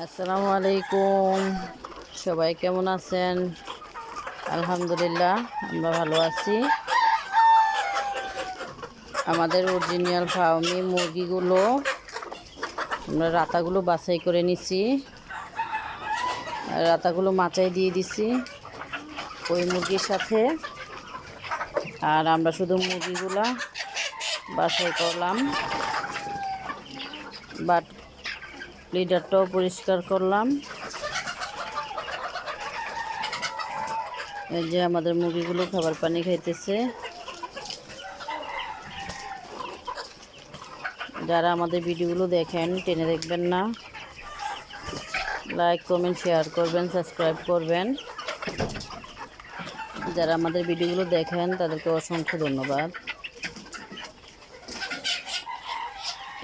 আসসালামু আলাইকুম। সবাই কেমন আছেন? আলহামদুলিল্লাহ, আমরা ভালো আছি। আমাদের অরিজিনাল ফার্মি মুরগিগুলো, আমরা রাতাগুলো বাছাই করে নিছি। রাতাগুলো মাচাই দিয়ে দিছি ওই মুরগির সাথে। আর আমরা শুধু মুরগিগুলা বাছাই করলাম। বাট লিডারটাও পরিষ্কার করলাম। এই যে আমাদের মুরগিগুলো খাবার পানি খাইতেছে। যারা আমাদের ভিডিওগুলো দেখেন, টেনে দেখবেন না। লাইক কমেন্ট শেয়ার করবেন সাবস্ক্রাইব করবেন। যারা আমাদের ভিডিওগুলো দেখেন, তাদেরকে অসংখ্য ধন্যবাদ।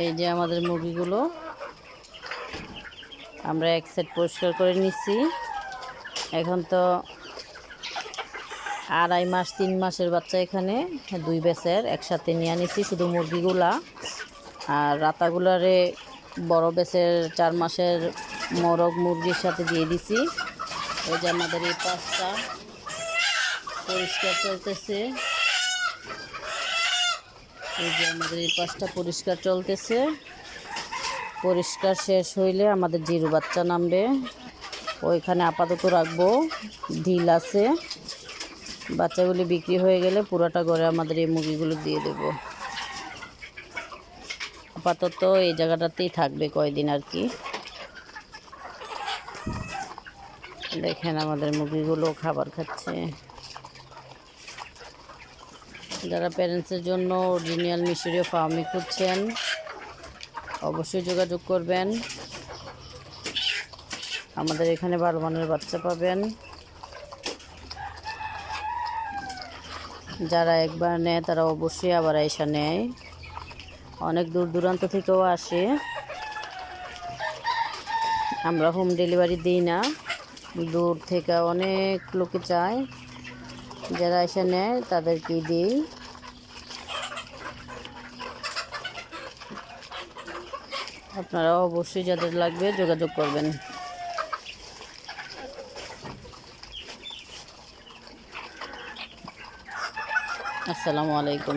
এই যে আমাদের মুরগিগুলো। আমরা এক সেট পরিষ্কার করে নিচ্ছি এখন তো আড়াই মাস, তিন মাসের বাচ্চা এখানে, দুই বেসের একসাথে নিয়ে নিছি শুধু মুরগিগুলা। আর রাতাগুলারে বড় বেসের চার মাসের মরগ মুরগির সাথে দিয়ে দিছি। ওই যে আমাদের এই পাঁচটা পরিষ্কার চলতেছে। এই যে আমাদের এই পাঁচটা পরিষ্কার চলতেছে। পরিষ্কার শেষ হইলে আমাদের জিরু বাচ্চা নামবে। ওইখানে আপাতত রাখব। ঢিল আছে। বাচ্চাগুলি বিক্রি হয়ে গেলে পুরোটা ঘরে আমাদের এই মুরগিগুলো দিয়ে দেব। আপাতত এই জায়গাটাতেই থাকবে কয়দিন আর কি। দেখেন আমাদের মুরগিগুলো খাবার খাচ্ছে। যারা প্যারেন্টসের জন্য অরিজিনাল মিশরীয় ফার্মি খুঁজছেন অবশ্যই যোগাযোগ করবেন। আমাদের এখানে বারো মানের বাচ্চা পাবেন। যারা একবার নেয়, তারা অবশ্যই আবার এসা নেয়। অনেক দূর দূরান্ত থেকেও আসে। আমরা হোম ডেলিভারি দিই না। দূর থেকে অনেক লোকে চায়। যারা এসে নেয়, তাদেরকেই দিই। আপনারা অবশ্যই যাদের লাগবে যোগাযোগ করবেন। আসসালামু আলাইকুম।